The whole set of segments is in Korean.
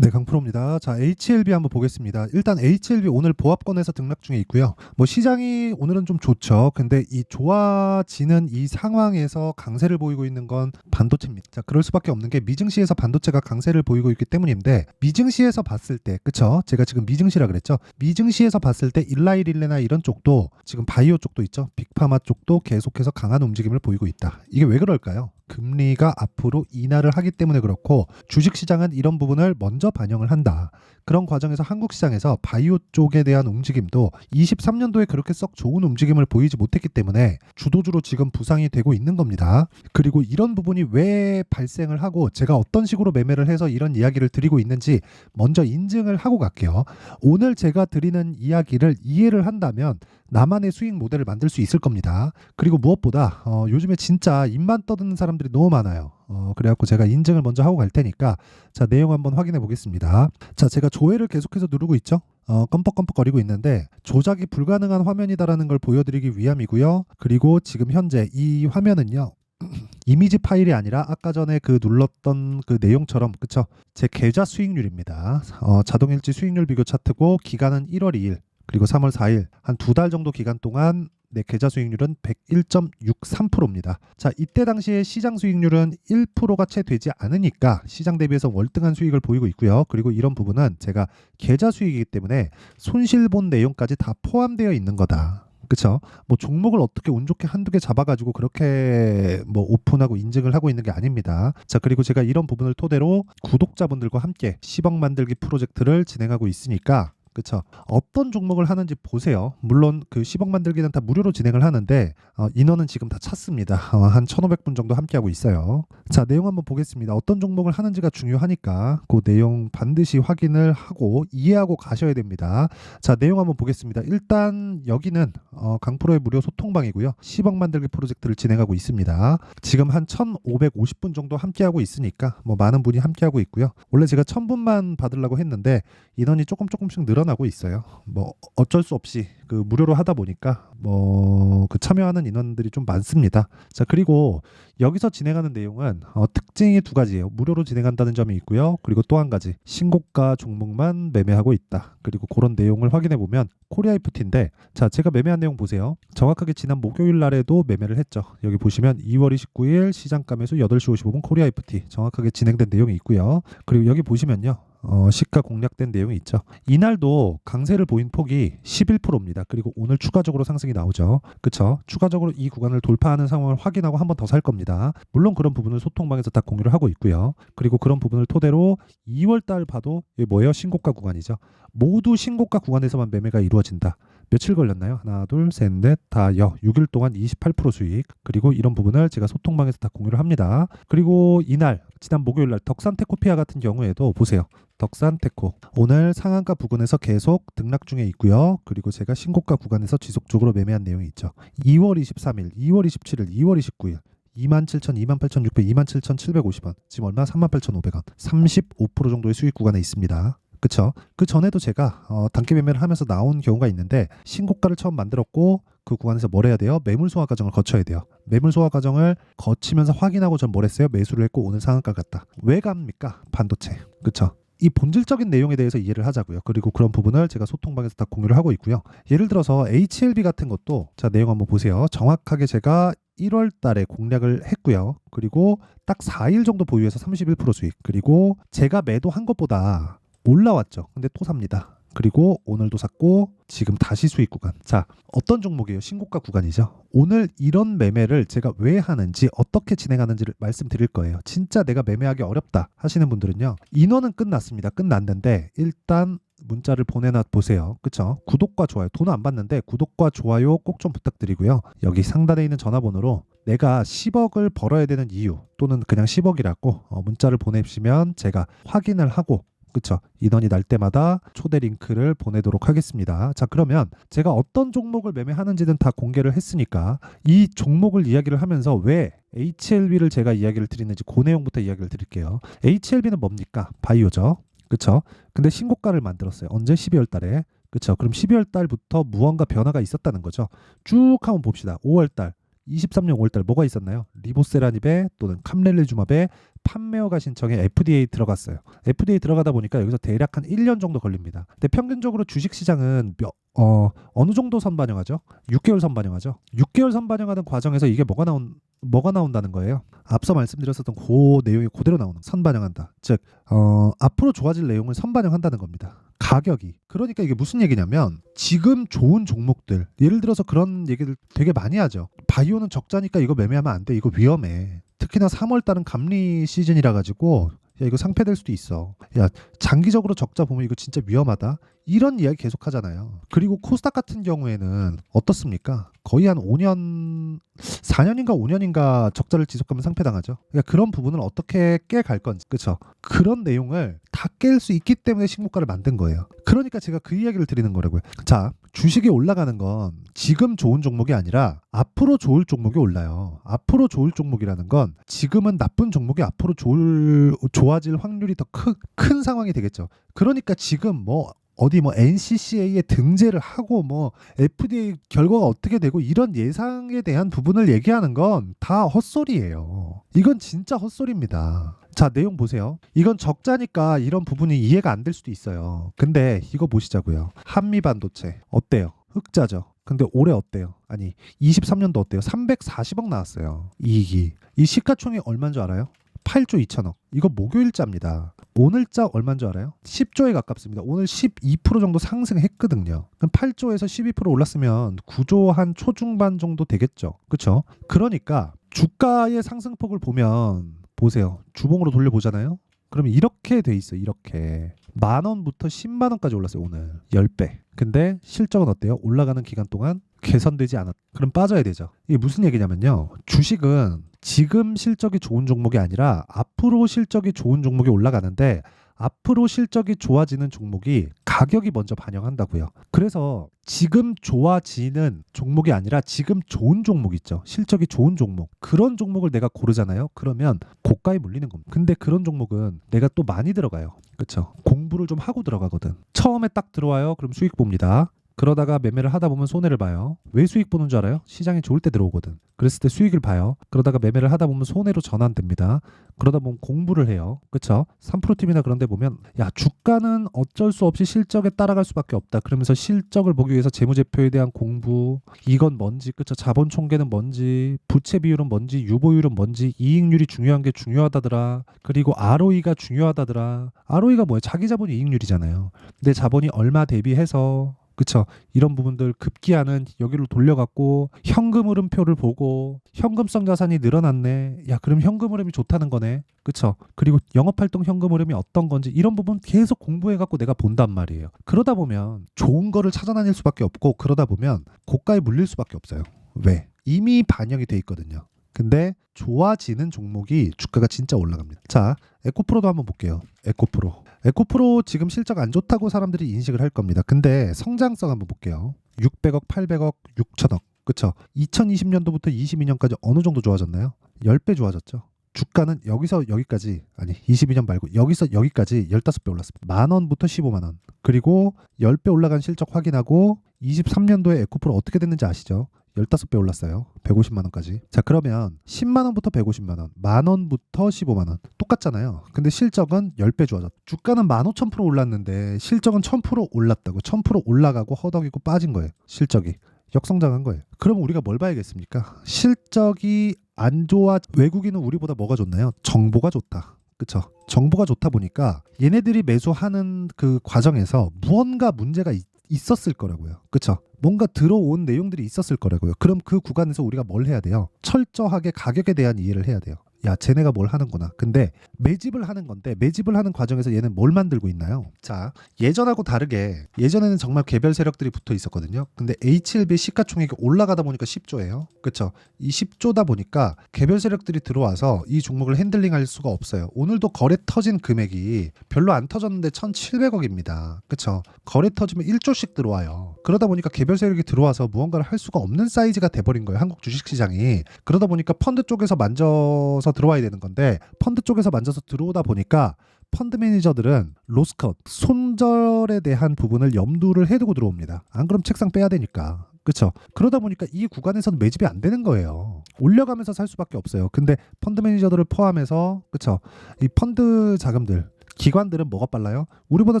네, 강프로입니다. 자, HLB 한번 보겠습니다. 일단 HLB 오늘 보합권에서 등락 중에 있고요. 뭐 시장이 오늘은 좀 좋죠. 근데 이 좋아지는 이 상황에서 강세를 보이고 있는 건 반도체입니다. 자, 그럴 수밖에 없는 게 미증시에서 반도체가 강세를 보이고 있기 때문인데 미증시에서 봤을 때, 그쵸? 제가 지금 미증시라 그랬죠. 미증시에서 봤을 때 일라이릴레나 이런 쪽도 지금 바이오 쪽도 있죠. 빅파마 쪽도 계속해서 강한 움직임을 보이고 있다. 이게 왜 그럴까요? 금리가 앞으로 인하를 하기 때문에 그렇고 주식 시장은 이런 부분을 먼저 반영을 한다. 그런 과정에서 한국 시장에서 바이오 쪽에 대한 움직임도 23년도에 그렇게 썩 좋은 움직임을 보이지 못했기 때문에 주도주로 지금 부상이 되고 있는 겁니다. 그리고 이런 부분이 왜 발생을 하고 제가 어떤 식으로 매매를 해서 이런 이야기를 드리고 있는지 먼저 인증을 하고 갈게요. 오늘 제가 드리는 이야기를 이해를 한다면 나만의 수익 모델을 만들 수 있을 겁니다. 그리고 무엇보다 어, 요즘에 진짜 입만 떠드는 사람들이 너무 많아요. 어, 그래갖고 제가 인증을 먼저 하고 갈 테니까 자 내용 한번 확인해 보겠습니다. 자 제가 조회를 계속해서 누르고 있죠. 어, 껌뻑껌뻑거리고 있는데 조작이 불가능한 화면이다라는 걸 보여드리기 위함이고요. 그리고 지금 현재 이 화면은요. 이미지 파일이 아니라 아까 전에 그 눌렀던 그 내용처럼 그쵸 제 계좌 수익률입니다 어, 자동일지 수익률 비교 차트고 기간은 1월 2일 그리고 3월 4일 한 두 달 정도 기간 동안 내 계좌 수익률은 101.63%입니다. 자, 이때 당시에 시장 수익률은 1%가 채 되지 않으니까 시장 대비해서 월등한 수익을 보이고 있고요. 그리고 이런 부분은 제가 계좌 수익이기 때문에 손실 본 내용까지 다 포함되어 있는 거다. 그쵸? 뭐 종목을 어떻게 운 좋게 한두 개 잡아가지고 그렇게 뭐 오픈하고 인증을 하고 있는 게 아닙니다. 자, 그리고 제가 이런 부분을 토대로 구독자분들과 함께 10억 만들기 프로젝트를 진행하고 있으니까 그쵸. 어떤 종목을 하는지 보세요. 물론 그 10억 만들기는 다 무료로 진행을 하는데 어, 인원은 지금 다 찼습니다. 어, 한 1,500분 정도 함께하고 있어요. 자, 내용 한번 보겠습니다. 어떤 종목을 하는지가 중요하니까 그 내용 반드시 확인을 하고 이해하고 가셔야 됩니다. 자, 내용 한번 보겠습니다. 일단 여기는 어, 강프로의 무료 소통방이고요. 10억 만들기 프로젝트를 진행하고 있습니다. 지금 한 1,550분 정도 함께하고 있으니까 뭐 많은 분이 함께하고 있고요. 원래 제가 1,000분만 받으려고 했는데 인원이 조금 조금씩 늘어나 고 있어요. 뭐 어쩔 수 없이 그 무료로 하다 보니까 뭐 그 참여하는 인원들이 좀 많습니다. 자 그리고 여기서 진행하는 내용은 어, 특징이 두 가지예요. 무료로 진행한다는 점이 있고요. 그리고 또 한 가지 신고가 종목만 매매하고 있다. 그리고 그런 내용을 확인해 보면 코리아 이프티인데 자 제가 매매한 내용 보세요. 정확하게 지난 목요일 날에도 매매를 했죠. 여기 보시면 2월 29일 시장가 매수 8시 55분 코리아 이프티 정확하게 진행된 내용이 있고요. 그리고 여기 보시면요. 어, 시가 공략된 내용이 있죠. 이날도 강세를 보인 폭이 11%입니다. 그리고 오늘 추가적으로 상승이 나오죠. 그쵸? 추가적으로 이 구간을 돌파하는 상황을 확인하고 한 번 더 살 겁니다. 물론 그런 부분을 소통방에서 다 공유를 하고 있고요. 그리고 그런 부분을 토대로 2월 달 봐도 이게 뭐예요? 신고가 구간이죠. 모두 신고가 구간에서만 매매가 이루어진다. 며칠 걸렸나요? 하나, 둘, 셋, 넷, 다, 여. 6일 동안 28% 수익. 그리고 이런 부분을 제가 소통방에서 다 공유를 합니다. 그리고 이날, 지난 목요일 날 덕산테코피아 같은 경우에도 보세요. 덕산테코. 오늘 상한가 부근에서 계속 등락 중에 있고요. 그리고 제가 신고가 구간에서 지속적으로 매매한 내용이 있죠. 2월 23일, 2월 27일, 2월 29일. 27,000, 28,600, 27,750원. 지금 얼마? 38,500원. 35% 정도의 수익 구간에 있습니다. 그쵸? 그 전에도 제가 어, 단기 매매를 하면서 나온 경우가 있는데 신고가를 처음 만들었고 그 구간에서 뭘 해야 돼요? 매물 소화 과정을 거쳐야 돼요. 매물 소화 과정을 거치면서 확인하고 전 뭘 했어요? 매수를 했고 오늘 상한가 갔다. 왜 갑니까? 반도체. 그쵸? 이 본질적인 내용에 대해서 이해를 하자고요. 그리고 그런 부분을 제가 소통방에서 다 공유를 하고 있고요. 예를 들어서 HLB 같은 것도 자 내용 한번 보세요. 정확하게 제가 1월 달에 공략을 했고요. 그리고 딱 4일 정도 보유해서 31% 수익. 그리고 제가 매도한 것보다 올라왔죠. 근데 또 삽니다. 그리고 오늘도 샀고 지금 다시 수익 구간. 자, 어떤 종목이에요? 신고가 구간이죠. 오늘 이런 매매를 제가 왜 하는지 어떻게 진행하는지를 말씀드릴 거예요. 진짜 내가 매매하기 어렵다 하시는 분들은요. 인원은 끝났습니다. 끝났는데 일단 문자를 보내놔 보세요. 그쵸? 구독과 좋아요. 돈 안 받는데 구독과 좋아요 꼭 좀 부탁드리고요. 여기 상단에 있는 전화번호로 내가 10억을 벌어야 되는 이유 또는 그냥 10억이라고 어, 문자를 보내시면 제가 확인을 하고 그쵸. 인원이 날 때마다 초대 링크를 보내도록 하겠습니다. 자, 그러면 제가 어떤 종목을 매매하는지는 다 공개를 했으니까 이 종목을 이야기를 하면서 왜 HLB를 제가 이야기를 드리는지 그 내용부터 이야기를 드릴게요. HLB는 뭡니까? 바이오죠. 그쵸. 근데 신고가를 만들었어요. 언제? 12월 달에. 그쵸. 그럼 12월 달부터 무언가 변화가 있었다는 거죠. 쭉 한번 봅시다. 5월 달. 23년 5월달 뭐가 있었나요? 리보세라닙에 또는 캄렐레주맙에 판매허가 신청에 FDA 들어갔어요. FDA 들어가다 보니까 여기서 대략 한 1년 정도 걸립니다. 근데 평균적으로 주식 시장은 몇, 어, 어느 정도 선반영하죠? 6개월 선반영하죠. 6개월 선반영하는 과정에서 이게 뭐가 나온 뭐가 나온다는 거예요. 앞서 말씀드렸었던 그 내용이 그대로 나오는 선반영한다. 즉 어, 앞으로 좋아질 내용을 선반영한다는 겁니다. 가격이. 그러니까 이게 무슨 얘기냐면 지금 좋은 종목들 예를 들어서 그런 얘기를 되게 많이 하죠. 바이오는 적자니까 이거 매매하면 안 돼. 이거 위험해. 특히나 3월 달은 감리 시즌이라 가지고 야 이거 상패될 수도 있어. 야 장기적으로 적자 보면 이거 진짜 위험하다. 이런 이야기 계속 하잖아요. 그리고 코스닥 같은 경우에는 어떻습니까? 거의 한 5년 4년인가 5년인가 적자를 지속하면 상패당하죠. 그러니까 그런 부분을 어떻게 깨갈 건지, 그렇죠? 그런 내용을 다 깰 수 있기 때문에 신고가를 만든 거예요. 그러니까 제가 그 이야기를 드리는 거라고요. 자, 주식이 올라가는 건 지금 좋은 종목이 아니라 앞으로 좋을 종목이 올라요. 앞으로 좋을 종목이라는 건 지금은 나쁜 종목이 앞으로 좋을 좋아질 확률이 더큰 상황이 되겠죠. 그러니까 지금 뭐 어디 뭐 NCCA에 등재를 하고 뭐 FDA 결과가 어떻게 되고 이런 예상에 대한 부분을 얘기하는 건 다 헛소리예요. 이건 진짜 헛소리입니다. 자, 내용 보세요. 이건 적자니까 이런 부분이 이해가 안 될 수도 있어요. 근데 이거 보시자고요. 한미 반도체 어때요? 흑자죠. 근데 올해 어때요? 아니, 23년도 어때요? 340억 나왔어요. 이익이. 이 시가총액 얼마인 줄 알아요? 8조 2천억. 이거 목요일자입니다. 오늘자 얼마인 줄 알아요? 10조에 가깝습니다. 오늘 12% 정도 상승했거든요. 그럼 8조에서 12% 올랐으면 9조 한 초중반 정도 되겠죠. 그렇죠? 그러니까 주가의 상승폭을 보면 보세요. 주봉으로 돌려보잖아요. 그러면 이렇게 돼 있어요. 이렇게. 만 원부터 10만 원까지 올랐어요. 오늘 10배. 근데 실적은 어때요? 올라가는 기간 동안 개선되지 않았. 그럼 빠져야 되죠. 이게 무슨 얘기냐면요. 주식은 지금 실적이 좋은 종목이 아니라 앞으로 실적이 좋은 종목이 올라가는데 앞으로 실적이 좋아지는 종목이 가격이 먼저 반영한다고요. 그래서 지금 좋아지는 종목이 아니라 지금 좋은 종목 있죠. 실적이 좋은 종목. 그런 종목을 내가 고르잖아요. 그러면 고가에 물리는 겁니다. 근데 그런 종목은 내가 또 많이 들어가요. 그렇죠? 공부를 좀 하고 들어가거든. 처음에 딱 들어와요. 그럼 수익 봅니다. 그러다가 매매를 하다 보면 손해를 봐요. 왜 수익 보는 줄 알아요? 시장이 좋을 때 들어오거든. 그랬을 때 수익을 봐요. 그러다가 매매를 하다 보면 손해로 전환됩니다. 그러다 보면 공부를 해요. 그쵸? 3프로팀이나 그런 데 보면 야 주가는 어쩔 수 없이 실적에 따라갈 수밖에 없다. 그러면서 실적을 보기 위해서 재무제표에 대한 공부 이건 뭔지 그쵸? 자본 총계는 뭔지 부채 비율은 뭔지 유보율은 뭔지 이익률이 중요한 게 중요하다더라. 그리고 ROE가 중요하다더라. ROE가 뭐예요? 자기 자본 이익률이잖아요. 내 자본이 얼마 대비해서 그쵸? 이런 부분들 급기야는 여기로 돌려갖고 현금 흐름표를 보고 현금성 자산이 늘어났네. 야 그럼 현금 흐름이 좋다는 거네. 그쵸? 그리고 영업활동 현금 흐름이 어떤 건지 이런 부분 계속 공부해갖고 내가 본단 말이에요. 그러다 보면 좋은 거를 찾아다닐 수밖에 없고 그러다 보면 고가에 물릴 수밖에 없어요. 왜? 이미 반영이 돼 있거든요 근데 좋아지는 종목이 주가가 진짜 올라갑니다. 자, 에코프로도 한번 볼게요. 에코프로. 에코프로 지금 실적 안 좋다고 사람들이 인식을 할 겁니다. 근데 성장성 한번 볼게요. 600억, 800억, 6천억. 그쵸? 2020년도부터 22년까지 어느 정도 좋아졌나요? 10배 좋아졌죠. 주가는 여기서 여기까지 아니 22년 말고 여기서 여기까지 15배 올랐습니다. 만 원부터 15만 원. 그리고 10배 올라간 실적 확인하고 23년도에 에코프로 어떻게 됐는지 아시죠? 15배 올랐어요. 150만 원까지. 자, 그러면 10만 원부터 150만 원, 만 원부터 15만 원. 똑같잖아요. 근데 실적은 10배 좋아졌. 주가는 15,000% 올랐는데 실적은 1000% 올랐다고. 1000% 올라가고 허덕이고 빠진 거예요. 실적이. 역성장한 거예요. 그럼 우리가 뭘 봐야겠습니까? 실적이 안 좋아 외국인은 우리보다 뭐가 좋나요? 정보가 좋다. 그쵸? 정보가 좋다 보니까 얘네들이 매수하는 그 과정에서 무언가 문제가 있, 있었을 거라고요. 그쵸? 뭔가 들어온 내용들이 있었을 거라고요. 그럼 그 구간에서 우리가 뭘 해야 돼요? 철저하게 가격에 대한 이해를 해야 돼요. 야, 쟤네가 뭘 하는구나. 근데 매집을 하는 건데 매집을 하는 과정에서 얘는 뭘 만들고 있나요? 자, 예전하고 다르게 예전에는 정말 개별 세력들이 붙어 있었거든요. 근데 H1B 시가총액이 올라가다 보니까 10조예요. 그렇죠? 이 10조다 보니까 개별 세력들이 들어와서 이 종목을 핸들링할 수가 없어요. 오늘도 거래 터진 금액이 별로 안 터졌는데 1,700억입니다. 그렇죠? 거래 터지면 1조씩 들어와요. 그러다 보니까 개별 세력이 들어와서 무언가를 할 수가 없는 사이즈가 돼버린 거예요. 한국 주식시장이. 그러다 보니까 펀드 쪽에서 만져서 들어와야 되는 건데 펀드 쪽에서 만져서 들어오다 보니까 펀드 매니저들은 로스컷 손절에 대한 부분을 염두를 해두고 들어옵니다. 안 그럼 책상 빼야 되니까. 그렇죠. 그러다 보니까 이 구간에서는 매집이 안 되는 거예요. 올려가면서 살 수밖에 없어요. 근데 펀드 매니저들을 포함해서 그렇죠. 이 펀드 자금들 기관들은 뭐가 빨라요? 우리보다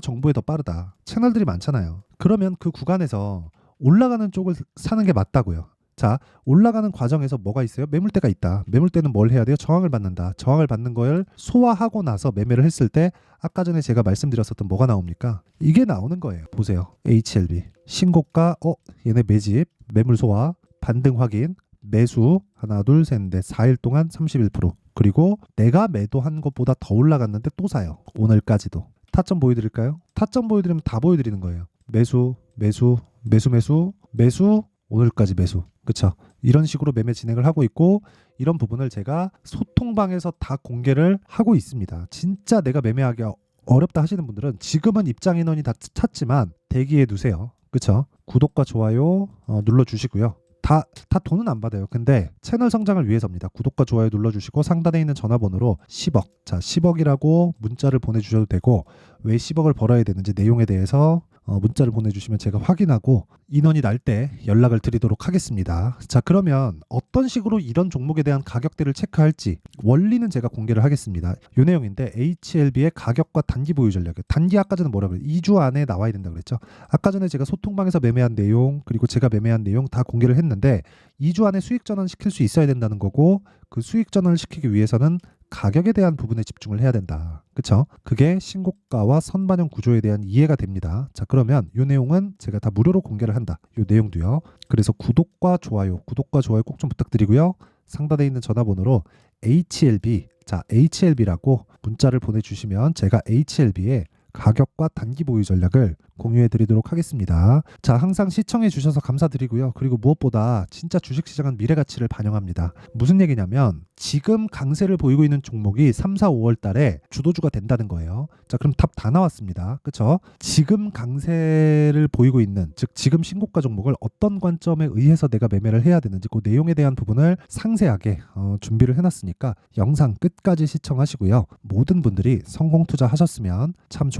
정보에 더 빠르다. 채널들이 많잖아요. 그러면 그 구간에서 올라가는 쪽을 사는 게 맞다고요. 자, 올라가는 과정에서 뭐가 있어요? 매물대가 있다. 매물대는 뭘 해야 돼요? 저항을 받는다. 저항을 받는 걸 소화하고 나서 매매를 했을 때 아까 전에 제가 말씀드렸었던 뭐가 나옵니까? 이게 나오는 거예요. 보세요. HLB 신고가 어 얘네 매집 매물 소화 반등 확인 매수 하나 둘 셋 넷 4일 동안 31% 그리고 내가 매도한 것보다 더 올라갔는데 또 사요. 오늘까지도 타점 보여드릴까요? 타점 보여드리면 다 보여드리는 거예요. 매수 매수 매수 매수 매수 오늘까지 매수. 그쵸? 이런 식으로 매매 진행을 하고 있고 이런 부분을 제가 소통방에서 다 공개를 하고 있습니다. 진짜 내가 매매하기 어렵다 하시는 분들은 지금은 입장 인원이 다 찼지만 대기해 두세요. 그쵸? 구독과 좋아요 어, 눌러 주시고요. 다, 다 돈은 안 받아요. 근데 채널 성장을 위해서입니다. 구독과 좋아요 눌러주시고 상단에 있는 전화번호로 10억, 자 10억이라고 문자를 보내주셔도 되고 왜 10억을 벌어야 되는지 내용에 대해서 어, 문자를 보내주시면 제가 확인하고 인원이 날 때 연락을 드리도록 하겠습니다. 자 그러면 어떤 식으로 이런 종목에 대한 가격대를 체크할지 원리는 제가 공개를 하겠습니다. 요 내용인데 HLB의 가격과 단기 보유 전략. 단기 아까 전에 뭐라 그랬죠? 2주 안에 나와야 된다 그랬죠. 아까 전에 제가 소통방에서 매매한 내용 그리고 제가 매매한 내용 다 공개를 했는데 2주 안에 수익 전환 시킬 수 있어야 된다는 거고 그 수익 전환을 시키기 위해서는 가격에 대한 부분에 집중을 해야 된다. 그쵸? 그게 신고가와 선반영 구조에 대한 이해가 됩니다. 자, 그러면 이 내용은 제가 다 무료로 공개를 한다. 이 내용도요. 그래서 구독과 좋아요, 구독과 좋아요 꼭 좀 부탁드리고요. 상단에 있는 전화번호로 HLB, 자, HLB라고 문자를 보내주시면 제가 HLB에 가격과 단기 보유 전략을 공유해 드리도록 하겠습니다. 자, 항상 시청해 주셔서 감사드리고요. 그리고 무엇보다 진짜 주식 시장은 미래 가치를 반영합니다. 무슨 얘기냐면 지금 강세를 보이고 있는 종목이 3, 4, 5월 달에 주도주가 된다는 거예요. 자, 그럼 답 다 나왔습니다. 그렇죠? 지금 강세를 보이고 있는 즉 지금 신고가 종목을 어떤 관점에 의해서 내가 매매를 해야 되는지 그 내용에 대한 부분을 상세하게 어, 준비를 해 놨으니까 영상 끝까지 시청하시고요. 모든 분들이 성공 투자하셨으면 참 좋겠습니다.